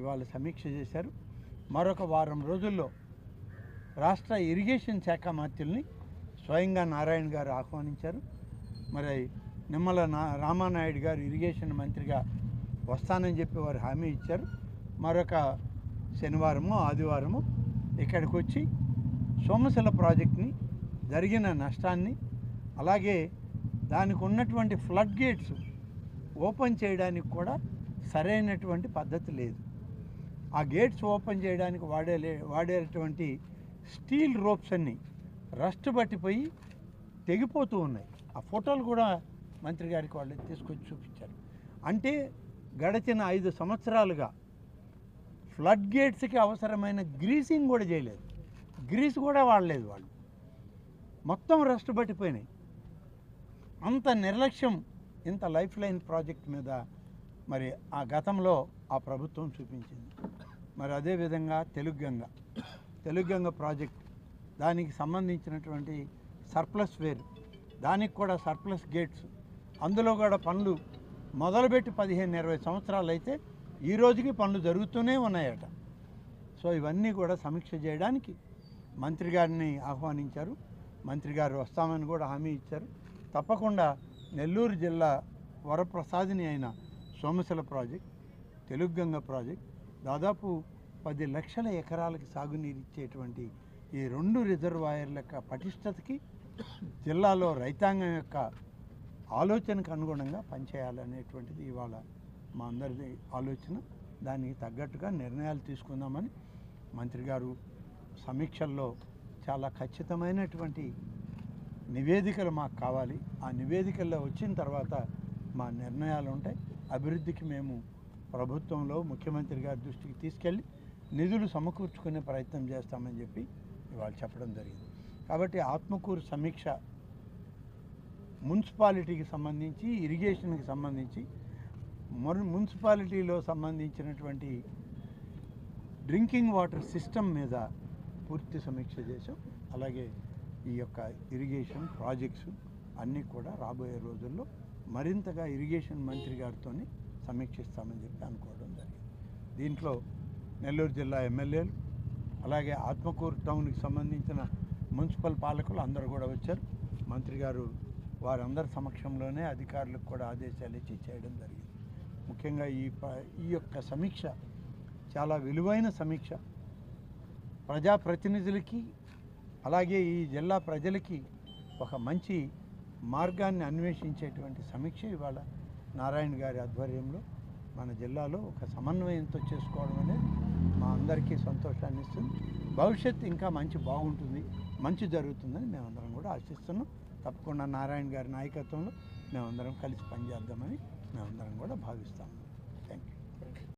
ఇవాళ సమీక్ష చేశారు. మరొక వారం రోజుల్లో రాష్ట్ర ఇరిగేషన్ శాఖ మంత్రుల్ని స్వయంగా నారాయణ గారు ఆహ్వానించారు. మరి నిమ్మల నా రామానాయుడు గారు ఇరిగేషన్ మంత్రిగా వస్తానని చెప్పి వారు హామీ ఇచ్చారు. మరొక శనివారము ఆదివారము ఇక్కడికి వచ్చి సోమశిల ప్రాజెక్ట్ని జరిగిన నష్టాన్ని అలాగే దానికి ఉన్నటువంటి ఫ్లడ్ గేట్స్ ఓపెన్ చేయడానికి కూడా సరైనటువంటి పద్ధతి లేదు. ఆ గేట్స్ ఓపెన్ చేయడానికి వాడే వాడేటువంటి స్టీల్ రోప్స్ అన్నీ రస్ట్ పట్టిపోయి తెగిపోతూ ఉన్నాయి. ఆ ఫోటోలు కూడా మంత్రి గారికి వాళ్ళు తీసుకొచ్చి చూపించారు. అంటే గడిచిన ఐదు సంవత్సరాలుగా ఫ్లడ్ గేట్స్కి అవసరమైన గ్రీసింగ్ కూడా చేయలేదు. గ్రీస్ కూడా వాడలేదు వాళ్ళు. మొత్తం రస్ట్ పట్టిపోయినాయి అంత నిర్లక్ష్యం ఇంత లైఫ్ లైన్ ప్రాజెక్ట్ మీద మరి ఆ గతంలో ఆ ప్రభుత్వం చూపించింది. మరి అదేవిధంగా తెలుగు గంగ. తెలుగు గంగ ప్రాజెక్ట్ దానికి సంబంధించినటువంటి సర్ప్లస్ వేర్. దానికి కూడా సర్ప్లస్ గేట్స్. అందులో కూడా పనులు మొదలుపెట్టి పదిహేను ఇరవై సంవత్సరాలు అయితే ఈ రోజుకి పనులు జరుగుతూనే ఉన్నాయట. సో ఇవన్నీ కూడా సమీక్ష చేయడానికి మంత్రి గారిని ఆహ్వానించారు. మంత్రి గారు వస్తామని కూడా హామీ ఇచ్చారు. తప్పకుండా నెల్లూరు జిల్లా వరప్రసాదిని అయిన సోమశిల ప్రాజెక్ట్ తెలుగు గంగ ప్రాజెక్ట్ దాదాపు పది లక్షల ఎకరాలకి సాగునీరు ఇచ్చేటువంటి ఈ రెండు రిజర్వాయర్ల యొక్క పటిష్టతకి జిల్లాలో రైతాంగం యొక్క ఆలోచనకు అనుగుణంగా పనిచేయాలనేటువంటిది ఇవాళ మా అందరిది ఆలోచన. దానికి తగ్గట్టుగా నిర్ణయాలు తీసుకుందామని మంత్రి గారు సమీక్షల్లో చాలా ఖచ్చితమైనటువంటి నివేదికలు మాకు కావాలి. ఆ నివేదికల్లో వచ్చిన తర్వాత మా నిర్ణయాలు ఉంటాయి. అభివృద్ధికి మేము ప్రభుత్వంలో ముఖ్యమంత్రి గారి దృష్టికి తీసుకెళ్ళి నిధులు సమకూర్చుకునే ప్రయత్నం చేస్తామని చెప్పి ఇవాళ చెప్పడం జరిగింది. కాబట్టి ఆత్మకూరు సమీక్ష మున్సిపాలిటీకి సంబంధించి ఇరిగేషన్కి సంబంధించి మున్సిపాలిటీలో సంబంధించినటువంటి డ్రింకింగ్ వాటర్ సిస్టమ్ మీద పూర్తి సమీక్ష చేసాం అలాగే ఈ యొక్క ఇరిగేషన్ ప్రాజెక్ట్స్ అన్నీ కూడా రాబోయే రోజుల్లో మరింతగా ఇరిగేషన్ మంత్రి గారితో సమీక్షిస్తామని చెప్పి అనుకోవడం జరిగింది. దీంట్లో నెల్లూరు జిల్లా ఎమ్మెల్యేలు అలాగే ఆత్మకూరు టౌన్కి సంబంధించిన మున్సిపల్ పాలకులు అందరూ కూడా వచ్చారు. మంత్రి గారు వారందరి సమక్షంలోనే అధికారులకు కూడా ఆదేశాలు ఇచ్చి చేయడం జరిగింది. ముఖ్యంగా ఈ ప- ఈ యొక్క సమీక్ష చాలా విలువైన సమీక్ష. ప్రజాప్రతినిధులకి అలాగే ఈ జిల్లా ప్రజలకి ఒక మంచి మార్గాన్ని అన్వేషించేటువంటి సమీక్ష ఇవాళ నారాయణ గారి ఆధ్వర్యంలో మన జిల్లాలో ఒక సమన్వయంతో చేసుకోవడం అనేది మా అందరికీ సంతోషాన్ని ఇస్తుంది. భవిష్యత్తు ఇంకా మంచి బాగుంటుంది మంచి జరుగుతుందని మేమందరం కూడా ఆశిస్తున్నాం. తప్పకుండా నారాయణ గారి నాయకత్వంలో మేమందరం కలిసి పనిచేద్దామని మేమందరం కూడా భావిస్తాం. Thank you